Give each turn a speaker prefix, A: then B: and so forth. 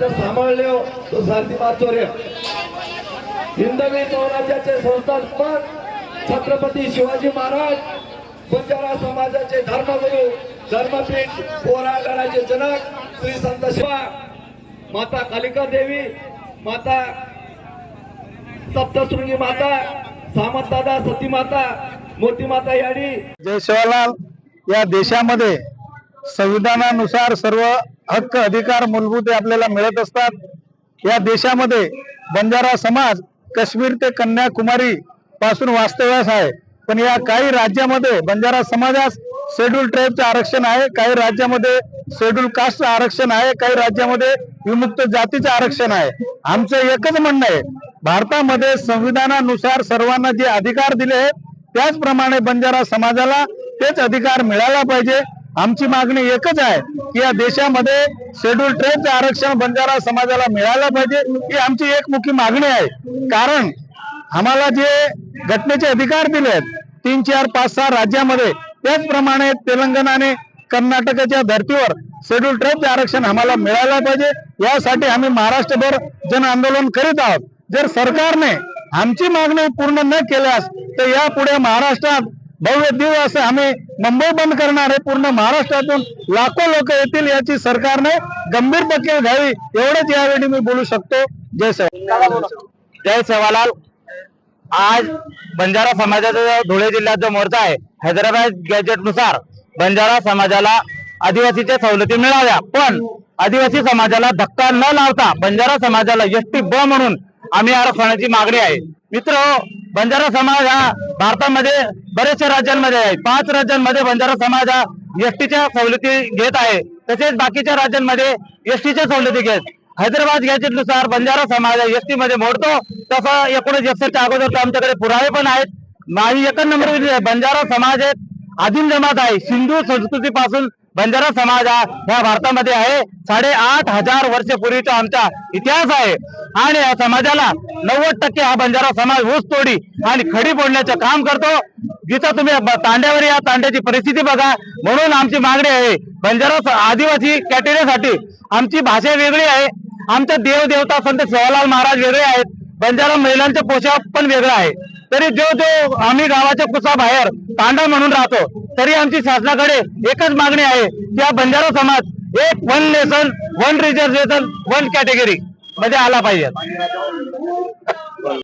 A: जर सांभाळले हो, तो सारथी माचोरे हिंदवी स्वराज्याचे संस्थापक छत्रपती शिवाजी महाराज बंजारा समाजाचे धर्मगुरु धर्मपीठ पोरागणाचे जनक श्री संत शिवा माता कालिका देवी माता सप्तशृंगी माता सामंतदादा सती माता मोती माता याडी.
B: जय शिवालाल या देशामध्ये संविधानानुसार सर्व हक्क अधिकार मूलभूत आपल्याला मिळत असतात. या देशामध्ये बंजारा समाज काश्मीर ते कन्याकुमारी पासून वास्तव्यास आहे. पण या काही राज्यामध्ये बंजारा समाजास शेड्यूल ट्राईबचं आरक्षण आहे काही राज्यामध्ये शेड्यूल कास्ट आरक्षण आहे काही राज्यामध्ये विमुक्त जातीचे आरक्षण आहे. आमचं एकच म्हणणं आहे भारतामध्ये संविधानानुसार सर्वांना जे अधिकार दिले आहेत त्याचप्रमाणे बंजारा समाजाला तेच अधिकार मिळाला पाहिजे. आमची मागणी एकच आहे की या देशामध्ये शेड्यूल ट्रेबचं आरक्षण बंजारा समाजाला मिळायला पाहिजे. ही आमची एक मुख्य मागणी आहे. कारण आम्हाला जे घटनेचे अधिकार दिले आहेत तीन चार पाच सहा राज्यामध्ये त्याचप्रमाणे तेलंगणाने कर्नाटकाच्या धर्तीवर शेड्यूल ट्रेबचं आरक्षण आम्हाला मिळायला पाहिजे. यासाठी आम्ही महाराष्ट्रभर जन आंदोलन करीत आहोत. जर सरकारने आमची मागणी पूर्ण न केल्यास तर यापुढे महाराष्ट्रात भव्य दिवस आम्ही मुंबई बंद करणार आहे. पूर्ण महाराष्ट्रातून लाखो लोक येतील याची सरकारने गंभीर दखल घ्यावी एवढंच यावेळी मी बोलू शकतो. जय साहेब जय सेवालाल. आज बंजारा समाजाचा जो धुळे जिल्ह्यात जो मोर्चा आहे हैदराबाद गॅजेटनुसार बंजारा समाजाला आदिवासीच्या सवलती मिळाव्या. पण आदिवासी समाजाला धक्का न लावता बंजारा समाजाला एस टी ब म्हणून आम्ही आरक्षणाची मागणी आहे. मित्र बंजारा समाज हा भारतामध्ये बऱ्याचशा राज्यांमध्ये आहे. पाच राज्यांमध्ये बंजारा समाज हा एसटीच्या सवलती घेत आहे. तसेच बाकीच्या राज्यांमध्ये एसटीच्या सवलती घेत. हैदराबाद गॅजेटनुसार बंजारा समाज एसटी मध्ये मोडतो. तसं एकोणीस एकसष्टच्या अगोदर आमच्याकडे पुरावे पण आहेत. माझी एकच नंबर बंजारा समाज एक आदिम जमात आहे. सिंधू संस्कृतीपासून बंजारा समाज हा ह्या भारतामध्ये आहे. साडेआठ हजार वर्षपूर्वीचा आमचा इतिहास आहे. आणि या समाजाला नव्वद टक्के हा बंजारा समाज ऊस तोडी आणि खडी फोडण्याचं काम करतो. जिथं तुम्ही तांड्यावर या तांड्याची परिस्थिती बघा. म्हणून आमची मागणी आहे बंजारा आदिवासी कॅटेगरीसाठी आमची भाषा वेगळी आहे. आमच्या देवदेवता संत सेवालाल महाराज वेगळे आहेत. बंजारा महिलांचे पोशाख पण वेगळा आहे. तरी जो जो आम्ही गावाच्या कुसाबाहेर तांडा म्हणून राहतो तरी आमची शासनाकडे एकच मागणी आहे की हा बंजारा समाज एक one nation one reservation one category मध्ये आला पाहिजे.